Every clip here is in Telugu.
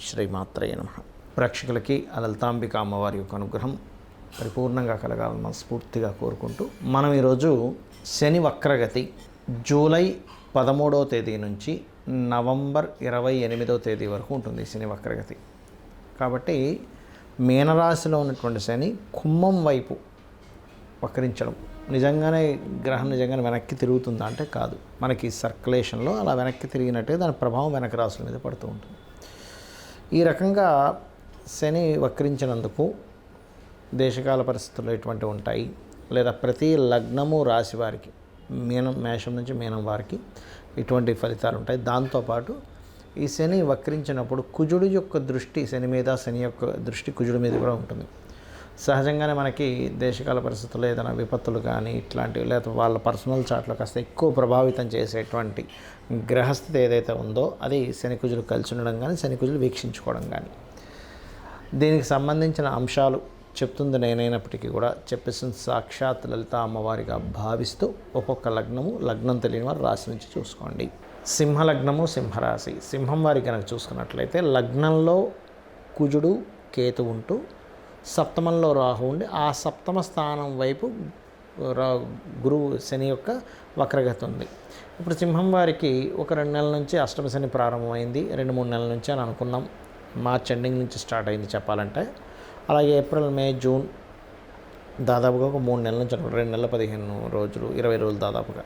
శ్రీమాత్రయ నమ. ప్రేక్షకులకి ఆ లలితాంబిక అమ్మవారి యొక్క అనుగ్రహం పరిపూర్ణంగా కలగాలని మనస్ఫూర్తిగా కోరుకుంటూ మనం ఈరోజు శని వక్రగతి జూలై పదమూడవ తేదీ నుంచి నవంబర్ ఇరవై ఎనిమిదవ తేదీ వరకు ఉంటుంది శని వక్రగతి. కాబట్టి మీనరాశిలో ఉన్నటువంటి శని కుంభం వైపు వక్రించడం. నిజంగానే గ్రహం నిజంగానే వెనక్కి తిరుగుతుందా అంటే కాదు. మనకి సర్క్యులేషన్లో అలా వెనక్కి తిరిగినట్టే దాని ప్రభావం వెనక రాసుల మీద పడుతూ ఉంటుంది. ఈ రకంగా శని వక్రించినందుకు దేశకాల పరిస్థితుల్లో ఎటువంటివి ఉంటాయి. లేదా ప్రతి లగ్నము రాశి వారికి మీనం మేషం నుంచి మీనం వారికి ఇటువంటి ఫలితాలు ఉంటాయి. దాంతోపాటు ఈ శని వక్రించినప్పుడు కుజుడు యొక్క దృష్టి శని మీద శని యొక్క దృష్టి కుజుడి మీద కూడా ఉంటుంది. సహజంగానే మనకి దేశకాల పరిస్థితుల్లో ఏదైనా విపత్తులు కానీ ఇట్లాంటివి లేదా వాళ్ళ పర్సనల్ చాట్లో కాస్త ఎక్కువ ప్రభావితం చేసేటువంటి గ్రహస్థితి ఏదైతే ఉందో అది శనికుజులు కలిసి ఉండడం కానీ శనికుజులు వీక్షించుకోవడం కానీ. దీనికి సంబంధించిన అంశాలు చెప్తుంది నేనైనప్పటికీ కూడా చెప్పేసిన సాక్షాత్ లలిత అమ్మవారిగా భావిస్తూ ఒక్కొక్క లగ్నము లగ్నం తెలియని వారు రాశి నుంచి చూసుకోండి. సింహ లగ్నము సింహరాశి. సింహం వారి కనుక చూసుకున్నట్లయితే లగ్నంలో కుజుడు కేతు ఉంటూ సప్తమంలో రాహు ఉండి ఆ సప్తమ స్థానం వైపు రా గురువు శని యొక్క వక్రగతి ఉంది. ఇప్పుడు సింహం వారికి ఒక రెండు నెలల నుంచి అష్టమ శని ప్రారంభమైంది రెండు మూడు నెలల నుంచి అని అనుకున్నాం. మార్చ్ ఎండింగ్ నుంచి స్టార్ట్ అయింది చెప్పాలంటే. అలాగే ఏప్రిల్ మే జూన్ దాదాపుగా ఒక మూడు నెలల నుంచి అనుకుంటారు రెండు నెలల పదిహేను రోజులు ఇరవై రోజులు దాదాపుగా.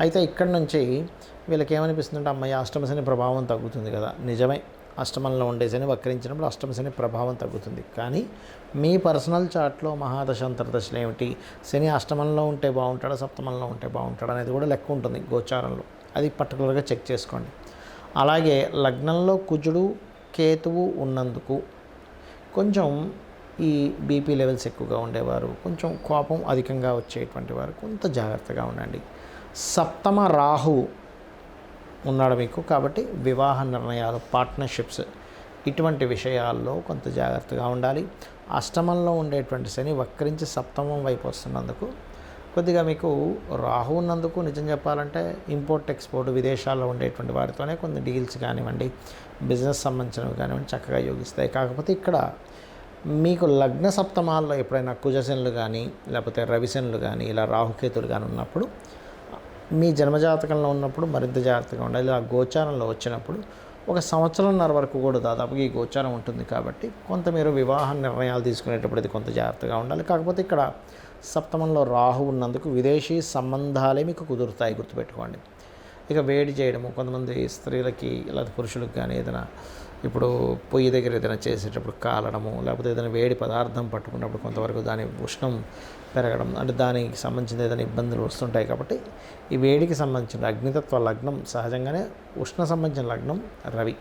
అయితే ఇక్కడ నుంచి వీళ్ళకి ఏమనిపిస్తుందంటే అమ్మాయి అష్టమ శని ప్రభావం తగ్గుతుంది కదా నిజమే. అష్టమంలో ఉండే శని వక్రించినప్పుడు అష్టమ శని ప్రభావం తగ్గుతుంది. కానీ మీ పర్సనల్ చార్ట్లో మహాదశ అంతర్దశలు ఏమిటి? శని అష్టమంలో ఉంటే బాగుంటాడా? సప్తమంలో ఉంటే బాగుంటాడా అనేది కూడా లెక్క ఉంటుంది గోచారంలో. అది పర్టికులర్గా చెక్ చేసుకోండి. అలాగే లగ్నంలో కుజుడు కేతువు ఉన్నందుకు కొంచెం ఈ బీపీ లెవెల్స్ ఎక్కువగా ఉండేవారు. కొంచెం కోపం అధికంగా వచ్చేటువంటి వారు. కొంత జాగ్రత్తగా ఉండండి. సప్తమ రాహు ఉన్నాడు మీకు. కాబట్టి వివాహ నిర్ణయాలు పార్ట్నర్షిప్స్ ఇటువంటి విషయాల్లో కొంత జాగ్రత్తగా ఉండాలి. అష్టమంలో ఉండేటువంటి శని వక్రించి సప్తమం వైపు వస్తున్నందుకు కొద్దిగా మీకు రాహు ఉన్నందుకు నిజం చెప్పాలంటే ఇంపోర్ట్ ఎక్స్పోర్ట్ విదేశాల్లో ఉండేటువంటి వారితోనే కొన్ని డీల్స్ కానివ్వండి బిజినెస్ సంబంధించినవి కానివ్వండి చక్కగా యోగిస్తాయి. కాకపోతే ఇక్కడ మీకు లగ్న సప్తమాల్లో ఎప్పుడైనా కుజశనులు కానీ లేకపోతే రవిశనులు కానీ ఇలా రాహుకేతులు కానీ ఉన్నప్పుడు మీ జన్మజాతకంలో ఉన్నప్పుడు మరింత జాగ్రత్తగా ఉండాలి. ఇలా గోచారంలో వచ్చినప్పుడు ఒక సంవత్సరంన్నర వరకు కూడా దాదాపుగా ఈ గోచారం ఉంటుంది కాబట్టి కొంత మీరు వివాహ నిర్ణయాలు తీసుకునేటప్పుడు ఇది కొంత జాగ్రత్తగా ఉండాలి. కాకపోతే ఇక్కడ సప్తమంలో రాహు ఉన్నందుకు విదేశీ సంబంధాలే మీకు కుదురుతాయి గుర్తుపెట్టుకోండి. ఇక వేడి చేయడము కొంతమంది స్త్రీలకి లేదా పురుషులకు కానీ ఏదైనా ఇప్పుడు పొయ్యి దగ్గర ఏదైనా చేసేటప్పుడు కాలడము లేకపోతే ఏదైనా వేడి పదార్థం పట్టుకున్నప్పుడు కొంతవరకు దాని ఉష్ణం పెరగడం అంటే దానికి సంబంధించిన ఏదైనా ఇబ్బందులు వస్తుంటాయి కాబట్టి ఈ వేడికి సంబంధించిన అగ్నితత్వ లగ్నం సహజంగానే ఉష్ణ సంబంధించిన లగ్నం రవి.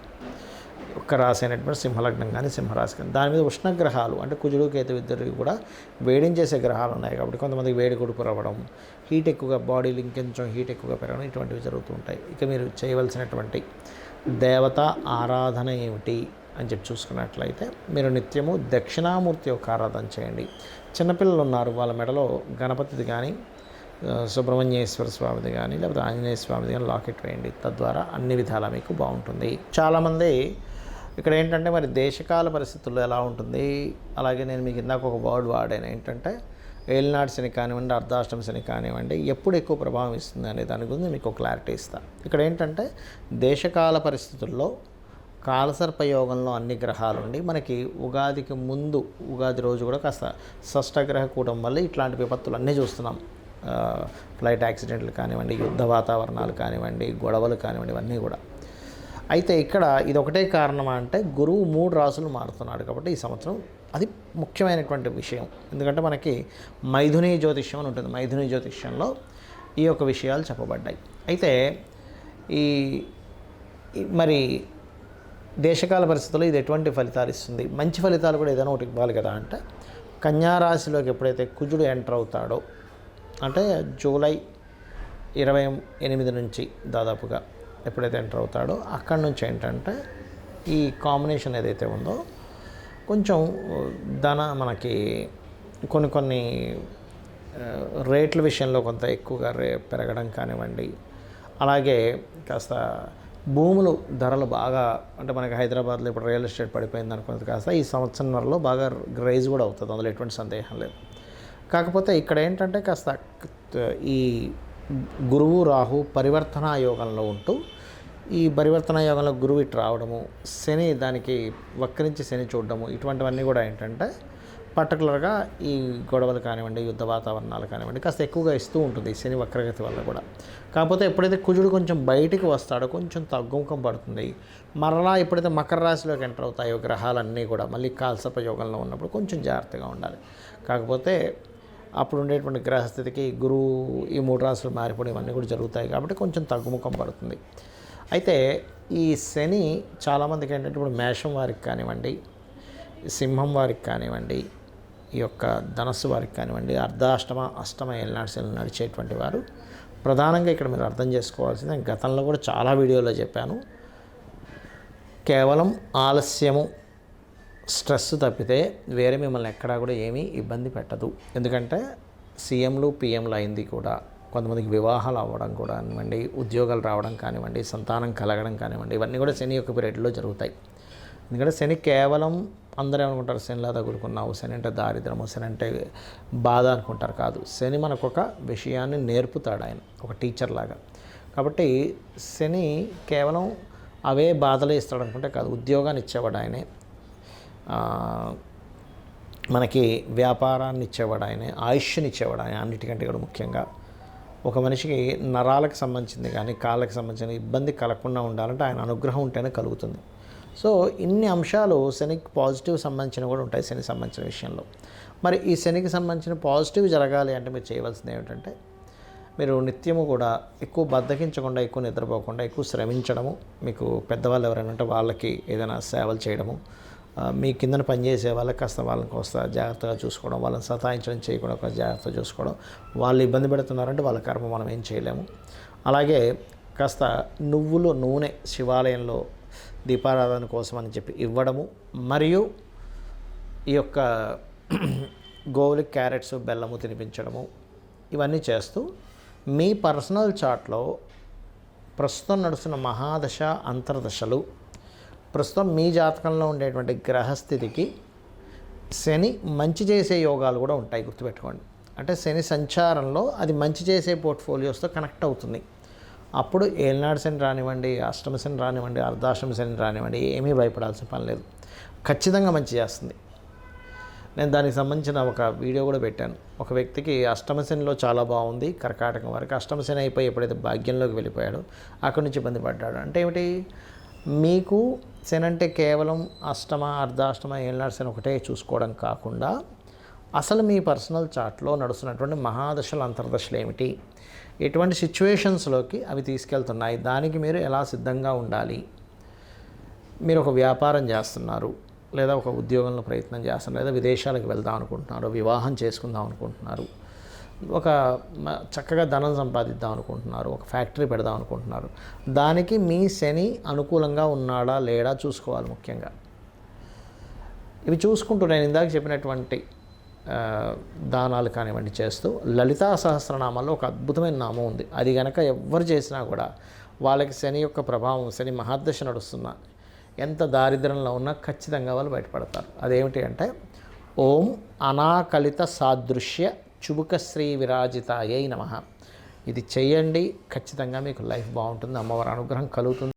ఒక్క రాశి అయినటువంటి సింహలగ్నం కానీ సింహరాశి కానీ దాని మీద ఉష్ణగ్రహాలు అంటే కుజుడు కేతు ఇద్దరికి కూడా వేడించేసే గ్రహాలు ఉన్నాయి కాబట్టి కొంతమందికి వేడి కొడుకు రావడం హీట్ ఎక్కువగా బాడీలు ఇంకొంచెం హీట్ ఎక్కువగా పెరగడం ఇటువంటివి జరుగుతూ ఉంటాయి. ఇక మీరు చేయవలసినటువంటి దేవత ఆరాధన ఏమిటి అని చెప్పి చూసుకున్నట్లయితే మీరు నిత్యము దక్షిణామూర్తి యొక్క ఆరాధన చేయండి. చిన్నపిల్లలు ఉన్నారు వాళ్ళ మెడలో గణపతిది కానీ సుబ్రహ్మణ్యేశ్వర స్వామిది కానీ లేకపోతే ఆంజనేయ స్వామిది కానీ లాకెట్ వేయండి. తద్వారా అన్ని విధాలా మీకు బాగుంటుంది. చాలామంది ఇక్కడ ఏంటంటే మరి దేశకాల పరిస్థితుల్లో ఎలా ఉంటుంది? అలాగే నేను మీకు ఇందాక ఒక వర్డ్ వాడాను. ఏంటంటే ఏలినాడు శని కానివ్వండి అర్ధాష్టమ శని కానివ్వండి ఎప్పుడు ఎక్కువ ప్రభావం ఇస్తుంది అనే దాని గురించి మీకు క్లారిటీ ఇస్తాను ఇక్కడ ఏంటంటే దేశకాల పరిస్థితుల్లో కాలసర్పయోగంలో అన్ని గ్రహాలు ఉండి మనకి ఉగాదికి ముందు ఉగాది రోజు కూడా కాస్త షష్టగ్రహ కూటం వల్ల ఇట్లాంటి విపత్తులు అన్నీ చూస్తున్నాం. ఫ్లైట్ యాక్సిడెంట్లు కానివ్వండి యుద్ధ వాతావరణాలు కానివ్వండి గొడవలు కానివ్వండి ఇవన్నీ కూడా. అయితే ఇక్కడ ఇది ఒకటే కారణమా అంటే గురువు మూడు రాసులు మారుతున్నాడు కాబట్టి ఈ సంవత్సరం అది ముఖ్యమైనటువంటి విషయం. ఎందుకంటే మనకి మైథుని జ్యోతిష్యం అని ఉంటుంది. మైథుని జ్యోతిష్యంలో ఈ యొక్క విషయాలు చెప్పబడ్డాయి. అయితే ఈ మరి దేశకాల పరిస్థితుల్లో ఇది ఎటువంటి ఫలితాలు ఇస్తుంది? మంచి ఫలితాలు కూడా ఏదైనా ఒకటి ఇవ్వాలి కదా అంటే కన్యారాశిలోకి ఎప్పుడైతే కుజుడు ఎంటర్ అవుతాడో అంటే జూలై ఇరవై ఎనిమిది నుంచి దాదాపుగా ఎప్పుడైతే ఎంటర్ అవుతాడో అక్కడి నుంచి ఏంటంటే ఈ కాంబినేషన్ ఏదైతే ఉందో కొంచెం ధన మనకి కొన్ని కొన్ని రేట్ల విషయంలో కొంత ఎక్కువగా రే పెరగడం కానివ్వండి. అలాగే కాస్త భూములు ధరలు బాగా అంటే మనకి హైదరాబాద్లో ఇప్పుడు రియల్ ఎస్టేట్ పడిపోయింది అనుకున్నది కాస్త ఈ సంవత్సరంలో బాగా రైజ్ కూడా అవుతుంది. అందులో ఎటువంటి సందేహం లేదు. కాకపోతే ఇక్కడ ఏంటంటే కాస్త ఈ గురువు రాహు పరివర్తన యోగంలో ఉంటూ ఈ పరివర్తన యోగంలో గురువు ఇటు రావడము శని దానికి వక్రించి శని చూడడము ఇటువంటివన్నీ కూడా ఏంటంటే పర్టికులర్గా ఈ గొడవలు కానివ్వండి యుద్ధ వాతావరణాలు కానివ్వండి కాస్త ఎక్కువగా ఇస్తూ ఉంటుంది ఈ శని వక్రగతి వల్ల కూడా. కాకపోతే ఎప్పుడైతే కుజుడు కొంచెం బయటికి వస్తాడో కొంచెం తగ్గుముఖం పడుతుంది. మరలా ఎప్పుడైతే మకర రాశిలోకి ఎంటర్ అవుతాయో గ్రహాలన్నీ కూడా మళ్ళీ కాల్సప యోగంలో ఉన్నప్పుడు కొంచెం జాగ్రత్తగా ఉండాలి. కాకపోతే అప్పుడు ఉండేటువంటి గ్రహస్థితికి గురువు ఈ మూడు రాశులు మారిపోవడం ఇవన్నీ కూడా జరుగుతాయి కాబట్టి కొంచెం తగ్గుముఖం పడుతుంది. అయితే ఈ శని చాలామందికి ఏంటంటే ఇప్పుడు మేషం వారికి కానివ్వండి సింహం వారికి కానివ్వండి ఈ యొక్క ధనస్సు వారికి కానివ్వండి అర్ధాష్టమ అష్టమ ఏళ్ళనాడు శని నడిచేటువంటి వారు ప్రధానంగా ఇక్కడ మీరు అర్థం చేసుకోవాల్సింది నేను గతంలో కూడా చాలా వీడియోలో చెప్పాను. కేవలం ఆలస్యము స్ట్రెస్ తప్పితే వేరే మిమ్మల్ని ఎక్కడా కూడా ఏమీ ఇబ్బంది పెట్టదు. ఎందుకంటే సీఎంలు పిఎంలు అయింది కూడా. కొంతమందికి వివాహాలు అవ్వడం కూడా కానివ్వండి ఉద్యోగాలు రావడం కానివ్వండి సంతానం కలగడం కానివ్వండి ఇవన్నీ కూడా శని యొక్క పీరియడ్లో జరుగుతాయి. ఎందుకంటే శని కేవలం అందరూ ఏమనుకుంటారు? శనిలా తగులుకున్నావు శని అంటే దారిద్రము శని అంటే బాధ అనుకుంటారు కాదు. శని మనకు ఒక విషయాన్ని నేర్పుతాడు ఆయన ఒక టీచర్ లాగా. కాబట్టి శని కేవలం అవే బాధలే ఇస్తాడు అనుకుంటే కాదు ఉద్యోగాన్ని ఇచ్చేవాడు ఆయనే. మనకి వ్యాపారాన్ని ఇచ్చేవాడు ఆయనే ఆయుష్ని ఇచ్చేవాడు ఆయన అన్నిటికంటే కూడా ముఖ్యంగా. ఒక మనిషికి నరాలకు సంబంధించింది కానీ కాళ్ళకి సంబంధించిన ఇబ్బంది కలగకుండా ఉండాలంటే ఆయన అనుగ్రహం ఉంటేనే కలుగుతుంది. సో ఇన్ని అంశాలు శనికి పాజిటివ్ సంబంధించిన కూడా ఉంటాయి శనికి సంబంధించిన విషయంలో. మరి ఈ శనికి సంబంధించిన పాజిటివ్ జరగాలి అంటే మీరు చేయవలసింది ఏమిటంటే మీరు నిత్యము కూడా ఎక్కువ బద్దకించకుండా ఎక్కువ నిద్రపోకుండా ఎక్కువ శ్రమించడము మీకు పెద్దవాళ్ళు ఎవరైనా ఉంటే వాళ్ళకి ఏదైనా సేవలు చేయడము మీ కిందన పనిచేసే వాళ్ళకి కాస్త వాళ్ళని కాస్త జాగ్రత్తగా చూసుకోవడం వాళ్ళని సతాయించడం చేయకుండా కాస్త జాగ్రత్తగా చూసుకోవడం. వాళ్ళు ఇబ్బంది పెడుతున్నారంటే వాళ్ళ కర్మ మనం ఏం చేయలేము. అలాగే కాస్త నువ్వులు నూనె శివాలయంలో దీపారాధన కోసం అని చెప్పి ఇవ్వడము. మరియు ఈ యొక్క గోవులకి క్యారెట్స్ బెల్లము తినిపించడము. ఇవన్నీ చేస్తూ మీ పర్సనల్ చార్ట్లో ప్రస్తుతం నడుస్తున్న మహాదశ అంతర్దశలు ప్రస్తుతం మీ జాతకంలో ఉండేటువంటి గ్రహస్థితికి శని మంచి చేసే యోగాలు కూడా ఉంటాయి గుర్తుపెట్టుకోండి. అంటే శని సంచారంలో అది మంచి చేసే పోర్ట్ఫోలియోస్తో కనెక్ట్ అవుతుంది. అప్పుడు ఏలినాడు శని రానివ్వండి అష్టమ శని రానివ్వండి అర్ధాష్టమ శని రానివ్వండి ఏమీ భయపడాల్సిన పని లేదు. ఖచ్చితంగా మంచి చేస్తుంది. నేను దానికి సంబంధించిన ఒక వీడియో కూడా పెట్టాను. ఒక వ్యక్తికి అష్టమశనిలో చాలా బాగుంది కర్కాటకం వరకు అష్టమశని అయిపోయి ఎప్పుడైతే భాగ్యంలోకి వెళ్ళిపోయాడో అక్కడి నుంచి ఇబ్బంది పడ్డాడు. అంటే ఏమిటి? మీకు శని అంటే కేవలం అష్టమ అర్ధాష్టమ ఏళ్ళనాడు శని ఒకటే చూసుకోవడం కాకుండా అసలు మీ పర్సనల్ చార్ట్లో నడుస్తున్నటువంటి మహాదశలు అంతర్దశలు ఏమిటి? ఎటువంటి సిచ్యువేషన్స్లోకి అవి తీసుకెళ్తున్నాయి? దానికి మీరు ఎలా సిద్ధంగా ఉండాలి? మీరు ఒక వ్యాపారం చేస్తున్నారు లేదా ఒక ఉద్యోగంలో ప్రయత్నం చేస్తున్నారు లేదా విదేశాలకు వెళ్దాం అనుకుంటున్నారు వివాహం చేసుకుందాం అనుకుంటున్నారు. ఒక చక్కగా ధనం సంపాదిద్దాం అనుకుంటున్నారు ఒక ఫ్యాక్టరీ పెడదాం అనుకుంటున్నారు. దానికి మీ శని అనుకూలంగా ఉన్నాడా లేడా చూసుకోవాలి ముఖ్యంగా. ఇవి చూసుకుంటూ నేను ఇందాక చెప్పినటువంటి దానాలు కానివ్వండి చేస్తూ లలితా సహస్రనామాల్లో ఒక అద్భుతమైన నామం ఉంది. అది గనక ఎవ్వరు చేసినా కూడా వాళ్ళకి శని యొక్క ప్రభావం శని మహాదశ నడుస్తున్నా ఎంత దారిద్రంలో ఉన్నా ఖచ్చితంగా వాళ్ళు బయటపడతారు. అదేమిటి అంటే ఓం అనాకలిత సాదృశ్య చుబుకశ్రీ విరాజితాయై నమ. ఇది చేయండి ఖచ్చితంగా మీకు లైఫ్ బాగుంటుంది అమ్మవారి అనుగ్రహం కలుగుతుంది.